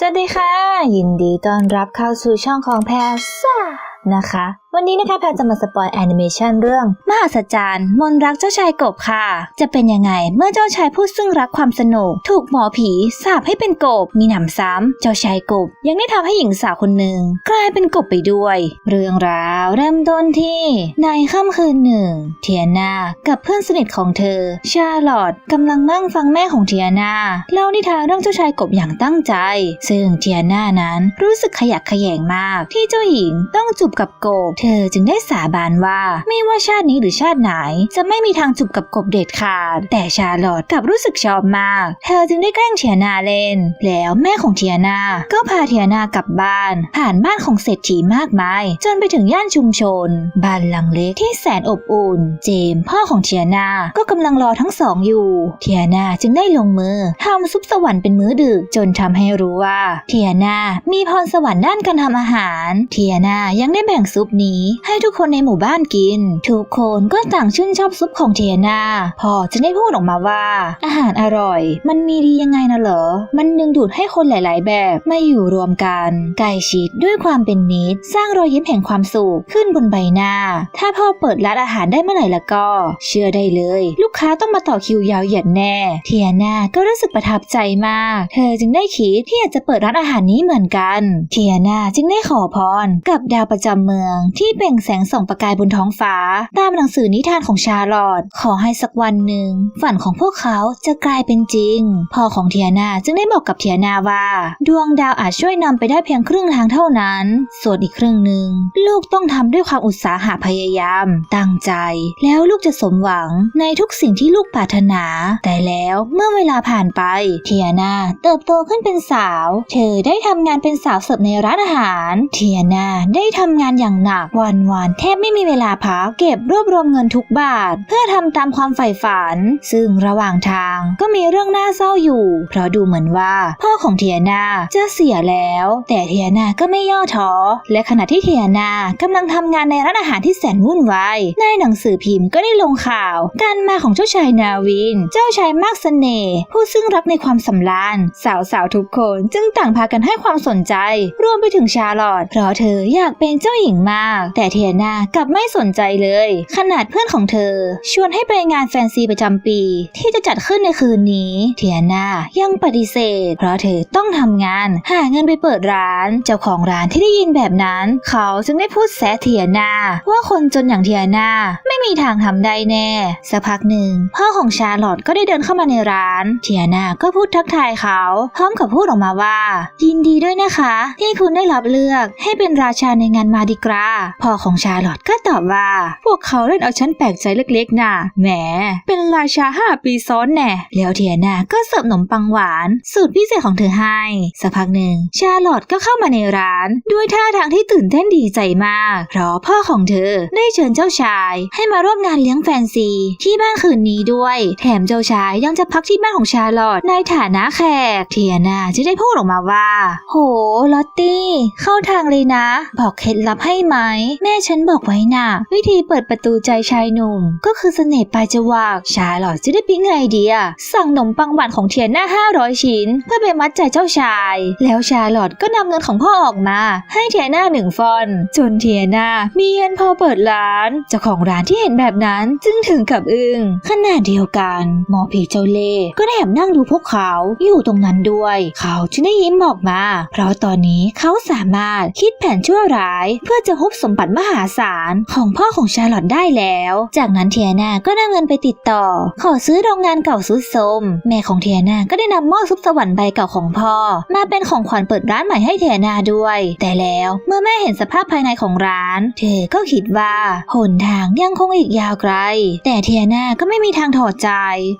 สวัสดีค่ะ ยินดีต้อนรับเข้าสู่ช่องของแพรซ่านะคะวันนี้นะคะแพรจะมาสปอยแอนิเมชันเรื่อง มหัศจรรย์ มนรักเจ้าชายกบค่ะ จะเป็นยังไงเมื่อเจ้าชายผู้ซึ่งรักความสนุก ถูกหมอผีสาปให้เป็นกบ มีหนำซ้ำ เจ้าชายกบ ยังได้ทำให้หญิงสาวคนหนึ่งกลายเป็นกบไปด้วย เรื่องราวเริ่มต้นที่ในค่ำคืนหนึ่ง เทียนากับเพื่อนสนิทของเธอ ชาลอตกำลังนั่งฟังแม่ของเทียนาเล่านิทานเรื่องเจ้าชายกบอย่างตั้งใจ ซึ่งเทียนานั้นรู้สึกขยักขยงมาก ที่เจ้าหญิงต้องจูบกับกบเธอจึงได้สาบานว่า ไม่ว่าชาตินี้หรือชาติไหน จะไม่มีทางจูบกับกบเด็ดขาด แต่ชาลอตกลับรู้สึกชอบมาก เธอจึงได้แกล้งเทียนาเล่น แล้วแม่ของเทียนาก็พาเทียนากลับบ้าน ผ่านบ้านของเศรษฐีมากมาย จนไปถึงย่านชุมชน บ้านหลังเล็กที่แสนอบอุ่น เจมส์พ่อของเทียนาก็กำลังรอทั้งสองอยู่ เทียนาจึงได้ลงมือทำซุปสวรรค์เป็นมื้อดึกจนทำให้รู้ว่า เทียนามีพรสวรรค์ด้านการทำอาหาร เทียนายังได้แบ่งซุปนี้ให้ทุกคนในหมู่บ้านกิน ทุกคนก็ต่างชื่นชอบซุปของเทียนาพ่อจึงได้พูดออกมาว่า อาหารอร่อย มันมีดียังไงนะเหรอ มันดึงดูดให้คนหลาย ๆ แบบมาอยู่รวมกันใกล้ชิดด้วยความเป็นมิตร สร้างรอยยิ้มแห่งความสุขขึ้นบนใบหน้า ถ้าพ่อเปิดร้านอาหารได้เมื่อไหร่ละก็ เชื่อได้เลย ลูกค้าต้องมาต่อคิวยาวเหยียดแน่ เทียนาก็รู้สึกประทับใจมาก เธอจึงได้คิดที่อยากจะเปิดร้านอาหารนี้เหมือนกัน เทียนาจึงได้ขอพรกับดาวประจำเมืองที่เปล่งแสงส่องประกายบนท้องฟ้า ตามหนังสือนิทานของชาลอตขอให้สักวันหนึ่ง ฝันของพวกเขาจะกลายเป็นจริง พ่อของเทียนาจึงได้บอกกับเทียนาว่า ดวงดาวอาจช่วยนำไปได้เพียงครึ่งทางเท่านั้น ส่วนอีกครึ่งหนึ่ง ลูกต้องทำด้วยความอุตสาหะพยายาม ตั้งใจ แล้วลูกจะสมหวังในทุกสิ่งที่ลูกปรารถนา แต่แล้วเมื่อเวลาผ่านไป เทียนาเติบโตขึ้นเป็นสาว เธอได้ทำงานเป็นสาวเสิร์ฟในร้านอาหาร เทียนาได้ทำงานอย่างหนักวันวันแทบไม่มีเวลาพักเก็บรวบรวมเงินทุกบาท เพื่อทำตามความใฝ่ฝัน ซึ่งระหว่างทางก็มีเรื่องน่าเศร้าอยู่ เพราะดูเหมือนว่า พ่อของเทียนาจะเสียแล้ว แต่เทียนาก็ไม่ย่อท้อและขณะที่เทียนากำลังทำงานในร้านอาหารที่แสนวุ่นวายในหนังสือพิมพ์ก็ได้ลงข่าว การมาของเจ้าชายนาวิน เจ้าชายมากเสน่ห์ผู้ซึ่งรักในความสำราญสาวๆทุกคนจึงต่างพากันให้ความสนใจ รวมไปถึงชาลอตเพราะเธออยากเป็นเจ้าหญิงมากแต่เทียนากลับไม่สนใจเลย ขนาดเพื่อนของเธอ ชวนให้ไปงานแฟนซีประจำปี ที่จะจัดขึ้นในคืนนี้ เทียนายังปฏิเสธ เพราะเธอต้องทำงาน หาเงินไปเปิดร้าน เจ้าของร้านที่ได้ยินแบบนั้น เขาจึงได้พูดแซะเทียนาว่าคนจนอย่างเทียนาไม่มีทางทำได้แน่สักพักหนึ่งพ่อของชาร์ลอตก็ได้เดินเข้ามาในร้าน เทียนาก็พูดทักทายเขา พร้อมกับพูดออกมาว่า ยินดีด้วยนะคะ ที่คุณได้รับเลือกให้เป็นราชาในงานมาดิกราพ่อของชาร์ลอตก็ตอบว่า พวกเขาเล่นเอาฉันแปลกใจเล็กๆน่ะแหม เป็นราชาห้าปีซ้อนแน่แล้วเทียนาก็เสิร์ฟขนมปังหวาน สูตรพิเศษของเธอให้ สักพักหนึ่ง ชาร์ลอตก็เข้ามาในร้าน ด้วยท่าทางที่ตื่นเต้นดีใจมาก เพราะพ่อของเธอได้เชิญเจ้าชาย ให้มาร่วมงานเลี้ยงแฟนซี ที่บ้านคืนนี้ด้วย แถมเจ้าชายยังจะพักที่บ้านของชาร์ลอตในฐานะแขกเทียนาจะได้พูดออกมาว่า โหลอตตี้ เข้าทางเลยนะ บอกเคล็ดลับให้ไหมแม่ฉันบอกไว้น่ะ วิธีเปิดประตูใจชายหนุ่ม ก็คือเสน่ห์ปลายจวักชาร์ลอตจะได้ปิ๊งไอเดีย สั่งขนมปังหวานของเทียน่า500 ชิ้น เพื่อไปมัดใจเจ้าชาย แล้วชาร์ลอตก็นำเงินของพ่อออกมา ให้เทียน่าหนึ่งฟอน จนเทียน่ามีเงินพอเปิดร้านเจ้าของร้านที่เห็นแบบนั้นจึงถึงกับอึง้งขณะเดียวกันหมอผีเจ้าเล่ก็ได้แอบนั่งดูพวกเขาอยู่ตรงนั้นด้วย เขาจึงได้ยิ้มออกมา เพราะตอนนี้เขาสามารถคิดแผนชั่วร้าย เพื่อจะฮุบสมบัติมหาศาลของพ่อของชาร์ลอตได้แล้ว จากนั้นเทียนาก็นำเงินไปติดต่อ ขอซื้อโรงงานเก่าสุดโทมแม่ของเทียนาก็ได้นำหม้อซุปสวรรค์ใบเก่าของพ่อ มาเป็นของขวัญเปิดร้านใหม่ให้เทียนาด้วย แต่แล้วเมื่อแม่เห็นสภาพภายในของร้าน เธอก็คิดว่าหนทางยังคงอีกยาวไกล แต่เทียนาก็ไม่มีทางถอดใจ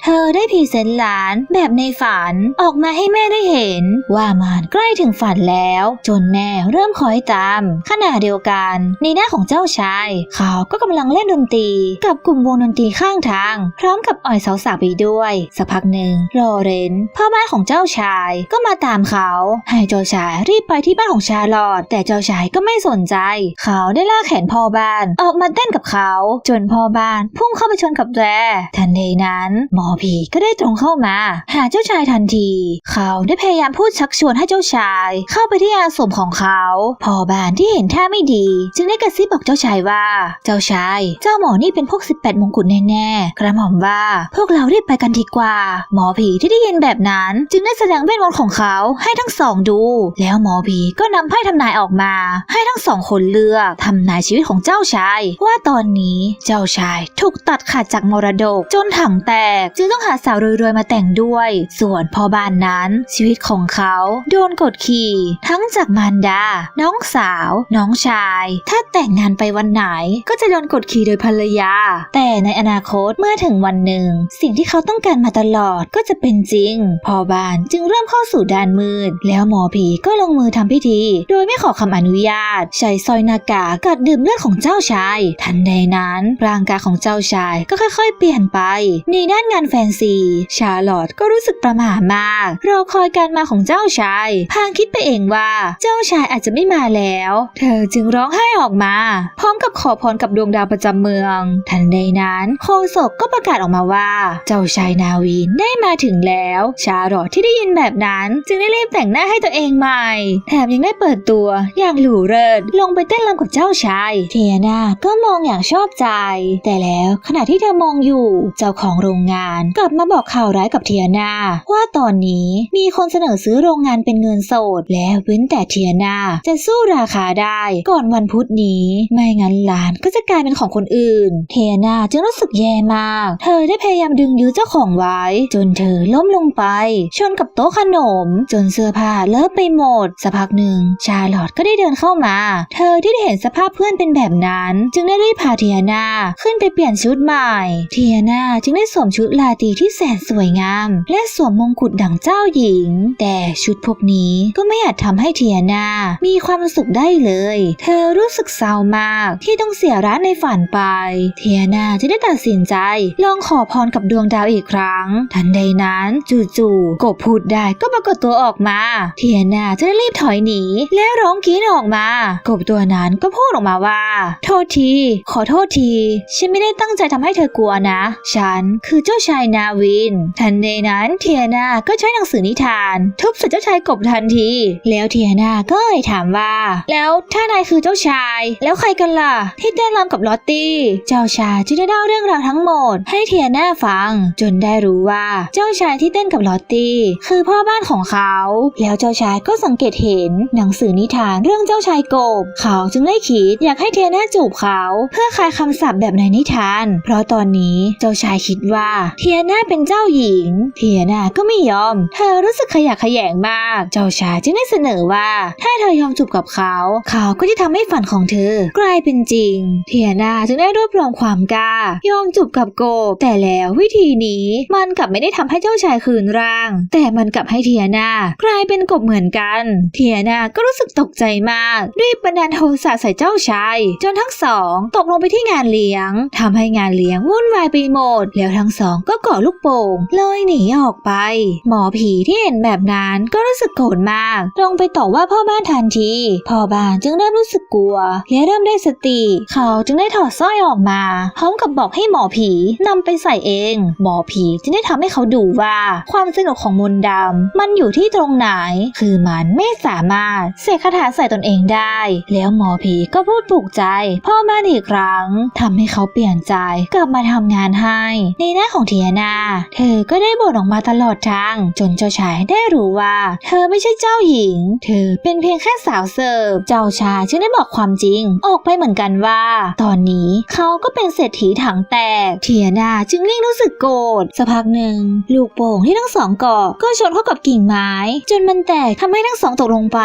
เธอได้พรีเซนต์ร้านแบบในฝันออกมาให้แม่ได้เห็น ว่ามันใกล้ถึงฝันแล้ว จนแม่เริ่มคอยตามขณะเดียวกันในหน้าของเจ้าชาย เขาก็กำลังเล่นดนตรี กับกลุ่มวงดนตรีข้างทาง พร้อมกับอ่อยสาวๆไปด้วย สักพักหนึ่งโรเรนพ่อบ้านของเจ้าชายก็มาตามเขา ให้เจ้าชายรีบไปที่บ้านของชาลอตแต่เจ้าชายก็ไม่สนใจ เขาได้ลากแขนพ่อบ้านออกมาเต้นกับเขา จนพ่อบ้านพุ่งเข้าไปชนกับแรทันใดนั้นหมอผีก็ได้ตรงเข้ามา หาเจ้าชายทันที เขาได้พยายามพูดชักชวนให้เจ้าชาย เข้าไปที่อาสมของเขาพ่อบ้านที่เห็นท่าไม่ดีจึงได้กระซิบบอกเจ้าชายว่า เจ้าชาย เจ้าหมอนี่เป็นพวก 18 มงกุฎแน่ๆ กระหม่อมว่า พวกเรารีบไปกันดีกว่า หมอผีที่ได้ยินแบบนั้น จึงได้แสดงเวทมนต์ของเขาให้ทั้งสองดู แล้วหมอผีก็นำไพ่ทำนายออกมา ให้ทั้งสองคนเลือกทำนายชีวิตของเจ้าชาย ว่าตอนนี้เจ้าชายถูกตัดขาดจากมรดกจนถังแตก จึงต้องหาสาวรวยๆมาแต่งด้วย ส่วนพ่อบ้านนั้นชีวิตของเขา โดนกดขี่ ทั้งจากมารดา น้องสาว น้องชายถ้าแต่งงานไปวันไหน ก็จะโดนกดขี่โดยภรรยา แต่ในอนาคตเมื่อถึงวันหนึ่ง สิ่งที่เขาต้องการมาตลอดก็จะเป็นจริงพ่อบ้านจึงเริ่มเข้าสู่ด้านมืด แล้วหมอผีก็ลงมือทำพิธี โดยไม่ขอคำอนุญาต ใช้ซอยนากากัดดื่มเลือดของเจ้าชาย ทันใดนั้นร่างกายของเจ้าชายก็ค่อยๆ เปลี่ยนไป ในด้านงานแฟนซี ชาลอตก็รู้สึกประหม่ามากรอคอยการมาของเจ้าชาย พางคิดไปเองว่าเจ้าชายอาจจะไม่มาแล้ว เธอจึงร้องไห้ออกมา พร้อมกับขอพรกับดวงดาวประจำเมือง ทันใดนั้นโคศกก็ประกาศออกมาว่า เจ้าชายนาวินได้มาถึงแล้ว ชาลอตที่ได้ยินแบบนั้น จึงได้รีบแต่งหน้าให้ตัวเองใหม่ แถมยังได้เปิดตัวอย่างหรูเลิศลงไปเต้นรำกับเจ้าชาย เทียนาก็มองอย่างชอบใจ แต่แล้วขณะที่เธอมองอยู่ เจ้าของโรงงานกลับมาบอกข่าวร้ายกับเทียนาว่าตอนนี้มีคนเสนอซื้อโรงงานเป็นเงินสด และเว้นแต่เทียนาจะสู้ราคาได้ก่อนวันพุธนี้ ไม่งั้นร้านก็จะกลายเป็นของคนอื่น เทียนาจึงรู้สึกแย่มาก เธอได้พยายามดึงยื้อเจ้าของไว้ จนเธอล้มลงไป ชนกับโต๊ะขนม จนเสื้อผ้าเลอะไปหมด สักพักหนึ่ง ชาลอตก็ได้เดินเข้ามา เธอที่ได้เห็นสภาพเพื่อนเป็นแบบนั้น จึงได้รีบพาเทียนาขึ้นไปเปลี่ยนชุดใหม่ เทียนาจึงได้สวมชุดลาตีที่แสนสวยงาม และสวมมงกุฎดั่งเจ้าหญิง แต่ชุดพวกนี้ก็ไม่อาจทำให้เทียนามีความสุขได้เลย เธอรู้สึกเศร้ามาก ที่ต้องเสียร้านในฝันไป เทียนาจะได้ตัดสินใจ ลองขอพรกับดวงดาวอีกครั้ง ทันใดนั้นจู่ๆกบพูดได้ก็ปรากฏตัวออกมา เทียนาจะได้รีบถอยหนี แล้วร้องกรีดออกมา กบตัวนั้นก็พูดออกมาว่า โทษที ขอโทษที ฉันไม่ได้ตั้งใจทำให้เธอกลัวนะ ฉันคือเจ้าชายนาวิน ทันใดนั้นเทียนาก็ใช้หนังสือนิทาน ทุบใส่เจ้าชายกบทันที แล้วเทียนาก็เอ่ยถามว่า แล้วถ้านายคือเจ้าชายแล้วใครกันล่ะ ที่เต้นรำกับลอตตี้ เจ้าชายจึงได้เล่าเรื่องราวทั้งหมด ให้เทียนาฟัง จนได้รู้ว่าเจ้าชายที่เต้นกับลอตตี้ คือพ่อบ้านของเขา แล้วเจ้าชายก็สังเกตเห็นหนังสือนิทานเรื่องเจ้าชายกบ เขาจึงได้คิดอยากให้เทียนาจูบเขา เพื่อคลายคำสาปแบบในนิทาน เพราะตอนนี้เจ้าชายคิดว่าเทียนาเป็นเจ้าหญิง เทียนาก็ไม่ยอม เธอรู้สึกขยะแขยงมาก เจ้าชายจึงได้เสนอว่า ถ้าเธอยอมจูบกับเขา เขาก็จะทำให้ฝันของเธอ กลายเป็นจริง เทียนาจึงได้รวบรวมความกล้ายอมจูบกับโกบ แต่แล้ววิธีนี้มันกลับไม่ได้ทำให้เจ้าชายคืนร่าง แต่มันกลับให้เทียนากลายเป็นกบเหมือนกัน เทียนาก็รู้สึกตกใจมากรีบบันดาลโทสะใส่เจ้าชายจนทั้งสองตกลงไปที่งานเลี้ยงทำให้งานเลี้ยงวุ่นวายไปหมด แล้วทั้งสองก็ก่อลูกโป่งเลยหนีออกไป หมอผีที่เห็นแบบนั้นก็รู้สึกโกรธมาก ลงไปต่อว่าพ่อบ้านทันที พ่อบ้านจึงเริ่มรู้สึกกลัวและเริ่มได้สติ เขาจึงได้ถอดสร้อยออกมา พร้อมกับบอกให้หมอผีนำไปใส่เอง หมอผีจึงได้ทำให้เขาดูว่าความสนุกของมนต์ดำมันอยู่ที่ตรงไหน คือมันไม่สามารถเสกคาถาใส่ตนเองได้ แล้วหมอผีก็พูดปลุกใจพ่อบ้าอีกครั้งทำให้เขาเปลี่ยนใจกลับมาทำงานให้ ในหน้าของเทียนาเธอก็ได้บ่นออกมาตลอดทาง จนเจ้าชายได้รู้ว่า เธอไม่ใช่เจ้าหญิง เธอเป็นเพียงแค่สาวเสิร์ฟเจ้าชายจึงได้บอกความจริง ออกไปเหมือนกันว่า ตอนนี้เขาก็เป็นเศรษฐีถังแตก เทียนาจึงริ่งรู้สึกโกรธสักพักหนึ่ง ลูกโป่งที่ทั้งสองเกาะก็ชนเข้ากับกิ่งไม้ จนมันแตกทำให้ทั้งสองตกลงไป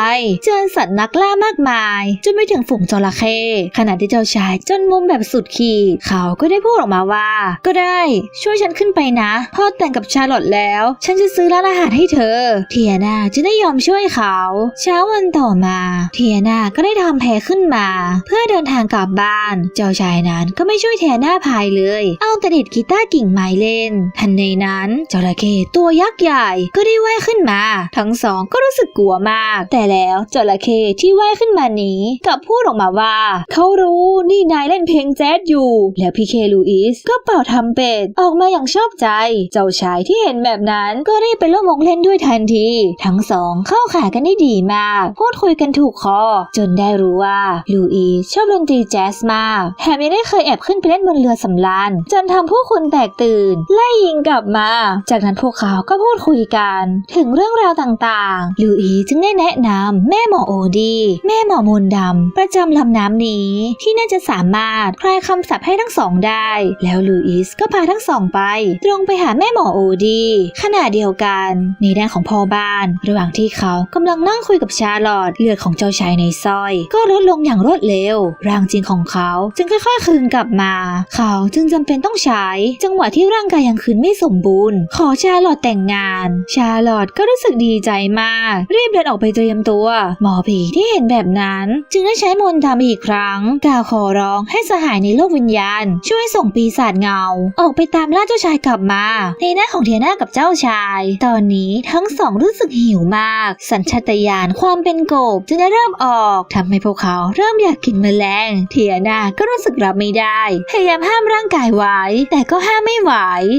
เจอสัตว์นักล่ามากมาย จนไปถึงฝูงจระเข้ขณะที่เจ้าชายจนมุมแบบสุดขีดเขาก็ได้พูดออกมาว่า ก็ได้ช่วยฉันขึ้นไปนะพ่อแต่งกับชาลอตแล้ว ฉันจะซื้อร้านอาหารให้เธอ เทียนาจึงได้ยอมช่วยเขา เช้าวันต่อมา เทียนาก็ได้ทำแผลขึ้นมา เพื่อเดินทางกลับบ้าน เจ้าชายนั้นก็ไม่ช่วยแทนหน้าพายเลย เอาแต่ดิดกีตาร์กิ่งไม้เล่น ทันในนั้นจระเข้ตัวยักษ์ใหญ่ก็ได้ว่ายขึ้นมา ทั้งสองก็รู้สึกกลัวมาก แต่แล้วจระเข้ที่ว่ายขึ้นมานี้กลับพูดออกมาว่าเขารู้นี่นายเล่นเพลงแจ๊สอยู่ แล้วพี่เคลูอิสก็เป่าทำเป็ดออกมาอย่างชอบใจ เจ้าชายที่เห็นแบบนั้นก็ได้ไปร่วมวงเล่นด้วยทันที ทั้งสองเข้าขากันได้ดีมาก พูดคุยกันถูกคอ จนได้รู้ว่าลูอิสชอบดนตรีแจ๊สมาก แถมยังได้เคยแอบขึ้นไปเล่นบนเรือสำราญจนทำผู้คนแตกตื่น ไล่ยิงกลับมา จากนั้นพวกเขาก็พูดคุยกัน ถึงเรื่องราวต่างๆ ลูอีจึงได้แนะนำแม่หมอโอดี แม่หมอมนดำประจำลำน้ำนี้ ที่น่าจะสามารถคลายคำศัพท์ให้ทั้งสองได้ แล้วลูอิสก็พาทั้งสองไป ตรงไปหาแม่หมอโอดี ขณะเดียวกันในด้านของพ่อบ้าน ระหว่างที่เขากำลังนั่งคุยกับชาลอตเลือดของเจ้าชายในสร้อย ก็ลดลงอย่างรวดเร็ว ร่างจริงของเขาจึงค่อยๆคืนกลับมา เขาจึงจำเป็นต้องใช้ จังหวะที่ร่างกายยังคืนไม่สมบูรณ์ ขอชาลอตแต่งงาน ชาลอตก็รู้สึกดีใจมาก รีบเดินออกไปเตรียมตัว หมอผีที่เห็นแบบนั้น จึงได้ใช้มนต์ดำอีกครั้งกล่าวขอร้องให้สหายในโลกวิญญาณ ช่วยส่งปีศาจเงา ออกไปตามล่าเจ้าชายกลับมาในหน้าของเทียนากับเจ้าชาย ตอนนี้ทั้งสองรู้สึกหิวมาก สัญชาตญาณความเป็นกบจึงได้เริ่มออกทำให้พวกเขาเริ่มอยากกินแมลงเทียนาก็รู้สึกรับไม่ได้ พยายามห้ามร่างกายไว้ แต่ก็ห้ามไม่ไหว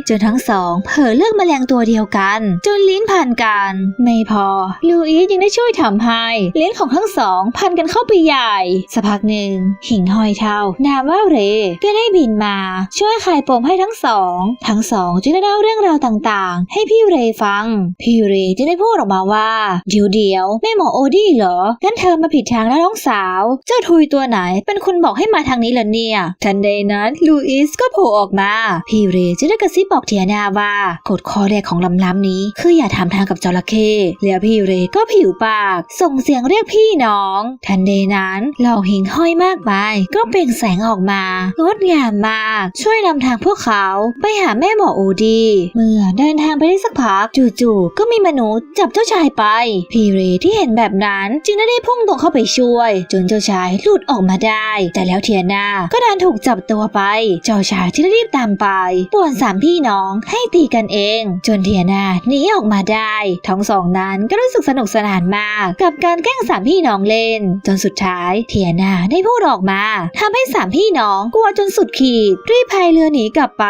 จนทั้งสองเผลอเลือกแมลงตัวเดียวกัน จนลิ้นพันกัน ไม่พอ ลูอีสยังได้ช่วยทำให้ลิ้นของทั้งสองพันกันเข้าไปใหญ่ สักพักหนึ่ง หิ่งห้อยเท่านามว่าเร ก็ได้บินมา ช่วยคลายปมให้ทั้งสอง ทั้งสองจึงได้เล่าเรื่องราวต่างๆ ให้พี่เรฟัง พี่เรจึงได้พูดออกมาว่าเดี๋ยวเดี๋ยวๆแม่หมอโอดี้เหรองั้นเธอมาผิดทางแล้วน้องสาวเจ้าทุยตัวไหน เป็นคนบอกให้มาทางนี้ล่ะเนี่ย ทันใดนั้นลูอิสก็โผล่ออกมา พี่เรจึงได้กระซิบบอกเทียนาว่ากฎข้อแรกของลำน้ำนี้ คืออย่าทำทางกับจระเข้แล้วพี่เรก็ผิวปาก ส่งเสียงเรียกพี่น้อง ทันใดนั้นเหล่าหิงห้อยมากมายก็เปล่งแสงออกมางดงามมาก ช่วยนำทางพวกเขาไปหาแม่หมอโอดี เมื่อเดินทางไปได้สักพักจู่ๆก็มีมนุษย์จับเจ้าชายไป พี่เรที่เห็นแบบนั้นจึงได้ได้พุ่งตรงเข้าไปช่วย จนเจ้าชายหลุดออกมาได้ แต่แล้วเทียนาก็ดันถูกจับตัวไป เจ้าชายที่รีบตามไปป่วนสามพี่น้องให้ตีกันเอง จนเทียนาหนีออกมาได้ ทั้งสองนั้นก็รู้สึกสนุกสนานมาก กับการแกล้งสามพี่น้องเล่น จนสุดท้ายเทียนาได้พูดออกมาทำให้สามพี่น้องกลัวจนสุดขีดรีบพายเรือหนีกลับไป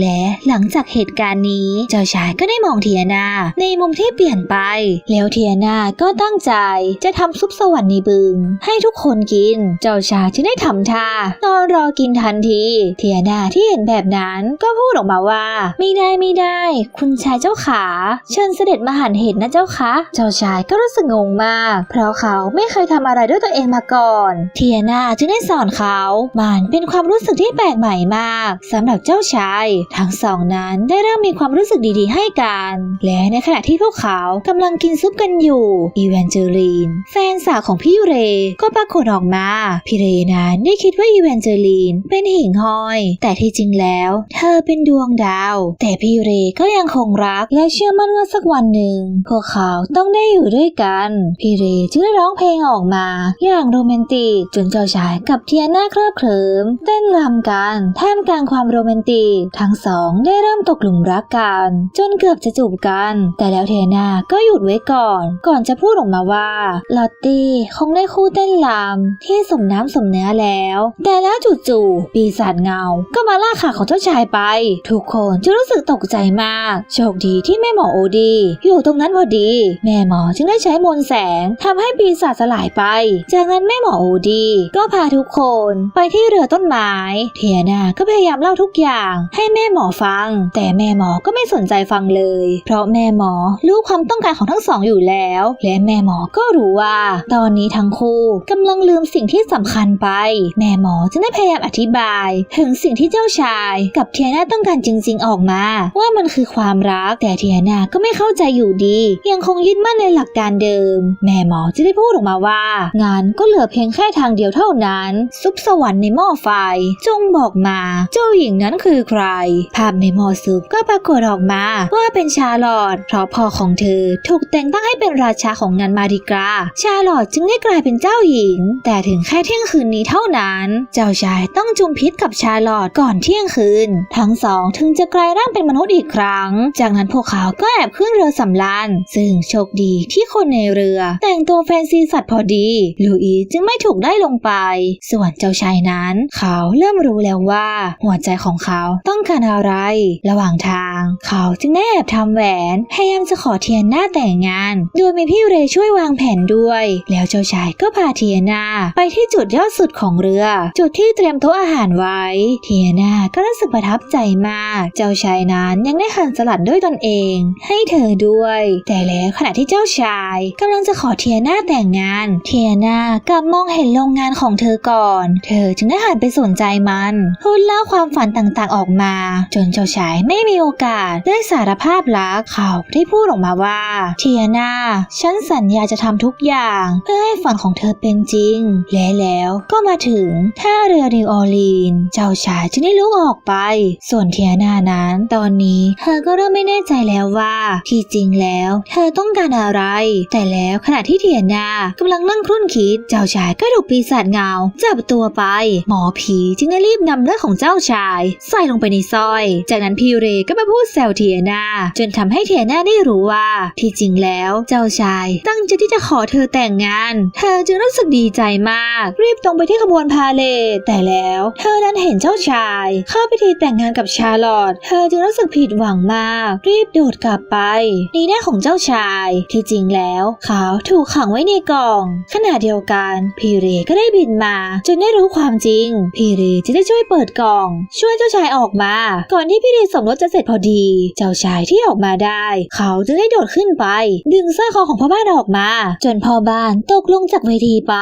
และหลังจากเหตุการณ์นี้เจ้าชายก็ได้มองเทียนาในมุมที่เปลี่ยนไป แล้วเทียนาก็ตั้งใจจะทำซุปสวรรค์ในบึง ให้ทุกคนกินเจ้าชายจึงได้ทำท่านอนรอกินทันที เทียนาที่เห็นแบบนั้นก็พูดออกมาว่า ไม่ได้ไม่ได้ คุณชายเจ้าขา เชิญเสด็จมาหันเหตุนะเจ้าคะ เจ้าชายก็รู้สึกงงมาก เพราะเขาไม่เคยทำอะไรด้วยตัวเองมาก่อน เทียนาจึงได้สอนเขา มันเป็นความรู้สึกที่แปลกใหม่มากสำหรับเจ้าชาย ทั้งสองนั้นได้เริ่มมีความรู้สึกดีๆ ให้กัน และในขณะที่พวกเขากำลังกินซุปกันอยู่ อีแวนเจอรีน แฟนสาวของพี่เร ก็ปรากฏอออกมาพี่เรนั้นได้คิดว่าอีแวนเจอรีนเป็นหิ่งห้อย แต่ที่จริงแล้ว เธอเป็นดวงดาว แต่พี่เรก็ยังคงรักและเชื่อมั่นว่าสักวันหนึ่ง พวกเขาต้องได้อยู่ด้วยกันพี่เรจึงได้ร้องเพลงออกมา อย่างโรแมนติกจนเจ้าชายกับเทียนาเคลิบเคลิ้มเต้นรำกันท่ามกลางความโรแมนติกทั้งสองได้เริ่มตกหลุมรักกัน จนเกือบจะจูบกัน แต่แล้วเทียนาก็หยุดไว้ก่อน ก่อนจะพูดออกมาว่าลอตตี้คงได้คู่เต้นรำที่สมน้ำสมเนื้อแล้ว แต่แล้วจู่ๆปีศาจเงา ก็มาล่าขาของเจ้าชายไป ทุกคนจะรู้สึกตกใจมาก โชคดีที่แม่หมอโอดี อยู่ตรงนั้นพอดี แม่หมอจึงได้ใช้มนต์แสงทำให้ปีศาจสลายไป จากนั้นแม่หมอโอดี ก็พาทุกคนไปที่เรือต้นไม้ เทียนาก็พยายามเล่าทุกอย่าง ให้แม่หมอฟัง แต่แม่หมอก็ไม่สนใจฟังเลย เพราะแม่หมอรู้ความต้องการของทั้งสองอยู่แล้ว และแม่หมอก็รู้ว่า ตอนนี้ทั้งคู่กำลังลืืมสิ่งที่สำคัญไป แม่หมอจึงได้พยายามอธิบาย ถึงสิ่งที่เจ้าชายกับเทียนาต้องการจริง ๆออกมา ว่ามันคือความรักแต่เทียนาก็ไม่เข้าใจอยู่ดี ยังคงยึดมั่นในหลักการเดิม แม่หมอจะได้พูดออกมาว่า งานก็เหลือเพียงแค่ทางเดียวเท่านั้น ซุปสวรรค์ในหม้อไฟ จงบอกมา เจ้าหญิงนั้นคือใคร ภาพในหม้อซุปก็ปรากฏออกมาว่าเป็นชาลอตเพราะพ่อของเธอถูกแต่งตั้งให้เป็นราชาของงานมาริกา ชาลอตจึงได้กลายเป็นเจ้าหญิงแต่ถึงแค่เที่ยงคืนนี้เท่านั้น เจ้าชายต้องจุมพิษกับชาลอตก่อนเที่ยงคืน ทั้งสองถึงจะกลายร่างเป็นมนุษย์อีกครั้ง จากนั้นพวกเขาก็แอบขึ้นเรือสำราญซึ่งโชคดีที่คนในเรือ แต่งตัวแฟนซีสัตว์พอดีลูอีจึงไม่ถูกไล่ลงไป ส่วนเจ้าชายนั้น เขาเริ่มรู้แล้วว่า หัวใจของเขาต้องการอะไร ระหว่างทาง เขาจึงได้แอบทำแหวนพยายามจะขอเทียนหน้าแต่งงาน โดยมีพี่เรย์ช่วยวางแผนด้วย แล้วเจ้าชายก็พาเทียนาไปที่จุดยอดสุดของเรือ จุดที่เตรียมโต๊ะอาหารไว้ เทียนาก็รู้สึกประทับใจมาก เจ้าชายนั้นยังได้หั่นสลัดด้วยตนเอง ให้เธอด้วย แต่แล้วขณะที่เจ้าชายกำลังจะขอเทียนาแต่งงาน เทียนากลับมองเห็นโรงงานของเธอก่อน เธอจึงได้หันไปสนใจมันพูดเล่าความฝันต่างๆออกมา จนเจ้าชายไม่มีโอกาสได้สารภาพรักเขาได้พูดออกมาว่า เทียนาฉันสัญญาจะทำทุกอย่าง เพื่อให้ฝันของเธอเป็นจริงและแล้วก็มาถึงท่าเรือนิวออร์ลีน เจ้าชายจึงได้ลุกออกไป ส่วนเทียนานั้น ตอนนี้เธอก็เริ่มไม่แน่ใจแล้วว่าที่จริงแล้ว เธอต้องการอะไร แต่แล้วขณะที่เทียนากำลังนั่งครุ่นคิด เจ้าชายก็ถูกปีศาจเงา จับตัวไป หมอผีจึงได้รีบนำเลือดของเจ้าชาย ใส่ลงไปในสร้อย จากนั้นพี่เรก็มาพูดแซวเทียนา จนทำให้เทียนาได้รู้ว่าที่จริงแล้ว เจ้าชาย ตั้งใจที่จะขอเธอแต่งงาน เธอจึงรู้สึกดีใจมาก รีบตรงไปที่ขบวนพาเลทแต่แล้วเธอนั้นเห็นเจ้าชาย เข้าพิธีแต่งงานกับชาร์ลอตเธอจึงรู้สึกผิดหวังมาก รีบโดดกลับไปในหน้าของเจ้าชาย ที่จริงแล้วเขาถูกขังไว้ในกล่อง ขณะเดียวกันพีเรก็ได้บินมาจนได้รู้ความจริง พีเรจะได้ช่วยเปิดกล่อง ช่วยเจ้าชายออกมา ก่อนที่พิธีสมรสจะเสร็จพอดี เจ้าชายที่ออกมาได้ เขาจึงได้โดดขึ้นไป ดึงสร้อยคอของพ่อบ้านออกมา จนพ่อบ้านตกลงจากเวทีไป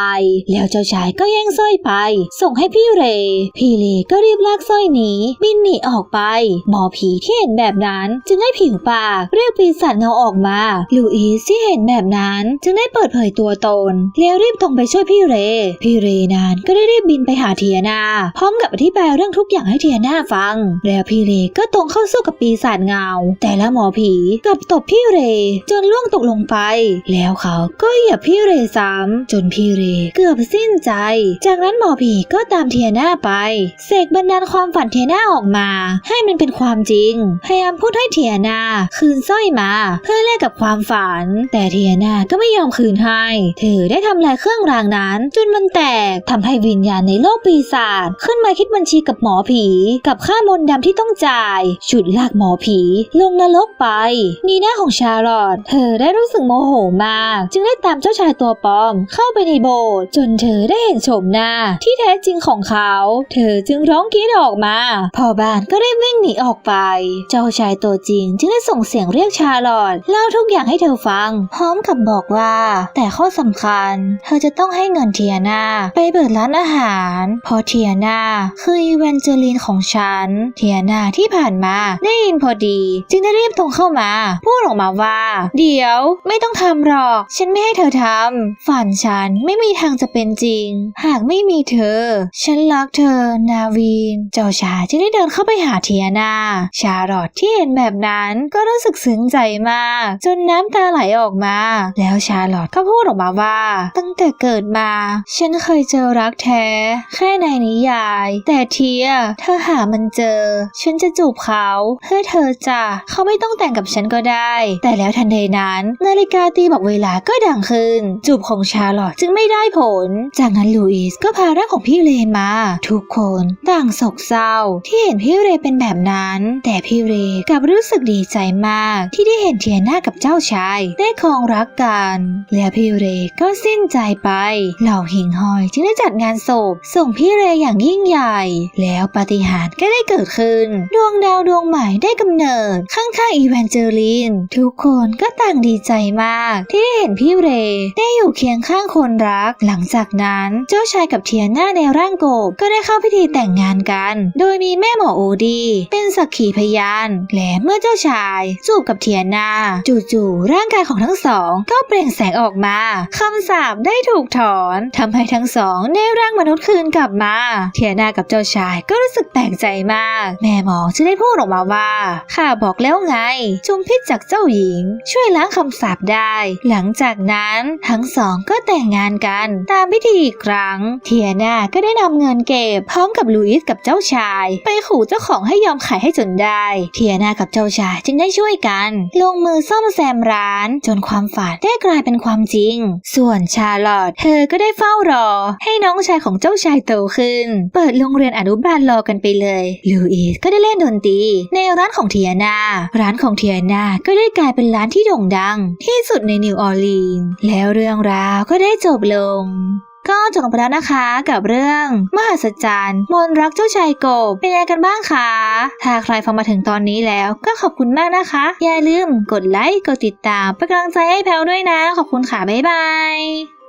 แล้วเจ้าชายก็แย่งสร้อยไป ส่งให้พี่เร พี่เรก็รีบลากสร้อยหนีบินหนีออกไป หมอผีที่เห็นแบบนั้น จึงให้ผิวปากเรียกปีศาจเงาออกมา ลูอีสที่เห็นแบบนั้น จึงได้เปิดเผยตัวตน แล้วรีบตรงไปช่วยพี่เร พี่เรนั้นก็ได้รีบบินไปหาเทียนา พร้อมกับอธิบายเรื่องทุกอย่างให้เทียนาฟัง แล้วพี่เรก็ตรงเข้าสู้กับปีศาจเงา แต่ละหมอผีกับตบพี่เร จนล่วงตกลงไป แล้วเขาก็เหยียบพี่เรซ้ำจนพี่เรเกือบสิ้นใจ จากนั้นหมอผีก็ตามเทียนาไป เสกบันดาลความฝันเทียนาออกมา ให้มันเป็นความจริง พยายามพูดให้เทียนาคืนสร้อยมา เพื่อแลกกับความฝัน แต่เทียนาก็ไม่ยอมคืนให้ เธอได้ทำลายเครื่องรางนั้น จนมันแตกทำให้วิญญาณในโลกปีศาจขึ้นมาคิดบัญชีกับหมอผี กับค่ามนต์ดำที่ต้องจ่ายฉุดลากหมอผี ลงนรกไป นีหน้าของชาร์ลอตเธอได้รู้สึกโมโหมาก จึงได้ตามเจ้าชายตัวปลอมเข้าไปในโบสถ์จนเธอได้เห็นโฉมหน้าที่แท้จริงของเขา เธอจึงร้องกรีดออกมา พ่อบ้านก็ได้วิ่งหนีออกไป เจ้าชายตัวจริงจึงได้ส่งเสียงเรียกชาร์ลอตเล่าทุกอย่างให้เธอฟัง พร้อมกับบอกว่า แต่ข้อสำคัญ เธอจะต้องให้เงินเทียนาไปเปิดร้านอาหารเพราะเทียนาคืออีเวนเจลินของฉัน เทียนาที่ผ่านมาได้ยินพอดี จึงได้รีบตรงเข้ามา พูดออกมาว่า เดี๋ยวไม่ต้องทำหรอก ฉันไม่ให้เธอทำฝันฉันไม่มีทางจะเป็นจริง หากไม่มีเธอ ฉันรักเธอ นาวีน เจ้าชายจึงได้เดินเข้าไปหาเทียนา ชาร์ลอตที่เห็นแบบนั้นก็รู้สึกซึ้งใจมาก จนน้ำตาไหลออกมา แล้วชาร์ลอตก็พูดออกมาว่า ตั้งแต่เกิดมา ฉันเคยเจอรักแท้ แค่ในนิยาย แต่เทียเธอหามันเจอ ฉันจะจูบเขาเพื่อเธอจ้ะเขาไม่ต้องแต่งกับฉันก็ได้ แต่แล้วทันใดนั้น นาฬิกาตีบอกเวลาก็ดังขึ้น จูบของชาร์ลอตจึงไม่ได้ผลจากนั้นลูอิสก็พาร่างของพี่เรนมา ทุกคนต่างโศกเศร้าที่เห็นพี่เรเป็นแบบนั้น แต่พี่เรกลับรู้สึกดีใจมากที่ได้เห็นเทียนากับเจ้าชายได้ครองรักกัน และพี่เรก็สิ้นใจไป เหล่าหิงหอยจึงได้จัดงานศพส่งพี่เรอย่างยิ่งใหญ่ แล้วปาฏิหาริย์ก็ได้เกิดขึ้น ดวงดาวดวงใหม่ได้กำเนิดข้างๆอีแวนเจอลิน ทุกคนก็ต่างดีใจมาก ที่ได้เห็นพี่เรได้อยู่เคียงข้างคนรักหลังจากนั้นเจ้าชายกับเทียนาในร่างโกบก็ได้เข้าพิธีแต่งงานกัน โดยมีแม่หมอโอดี เป็นสักขีพยาน และเมื่อเจ้าชายจูบกับเทียนาจู่ๆร่างกายของทั้งสองก็เปล่งแสงออกมาคำสาปได้ถูกถอนทำให้ทั้งสองได้ร่างมนุษย์คืนกลับมา เทียนากับเจ้าชายก็รู้สึกแปลกใจมาก แม่หมอจึงได้พูดออกมาว่าข้าบอกแล้วไง จุมพิษจากเจ้าหญิง ช่วยล้างคำสาปได้ หลังจากนั้นทั้งสองก็แต่งงานกันตามพิธีอีกครั้ง เทียนาก็ได้นำเงินเก็บพร้อมกับลูอิสกับเจ้าชาย ไปขู่เจ้าของให้ยอมขายให้จนได้ เทียนากับเจ้าชายจึงได้ช่วยกัน ลงมือซ่อมแซมร้าน จนความฝันได้กลายเป็นความจริง ส่วนชาลอตเธอก็ได้เฝ้ารอ ให้น้องชายของเจ้าชายโตขึ้น เปิดโรงเรียนอนุบาลรอกันไปเลยลูอิสก็ได้เล่นดนตรีในร้านของเทียนาร้านของเทียนาก็ได้กลายเป็นร้านที่โด่งดัง ที่สุดในนิวออร์ลีนส์แล้วเรื่องราวก็ได้จบลงก็จบไปแล้วนะคะกับเรื่องมหัศจรรย์มนรักเจ้าชายกบเป็นยังไงกันบ้างคะถ้าใครฟังมาถึงตอนนี้แล้วก็ขอบคุณมากนะคะ อย่าลืมกดไลค์กดติดตามเป็นกำลังใจให้แพลวด้วยนะ ขอบคุณค่ะบ๊ายบาย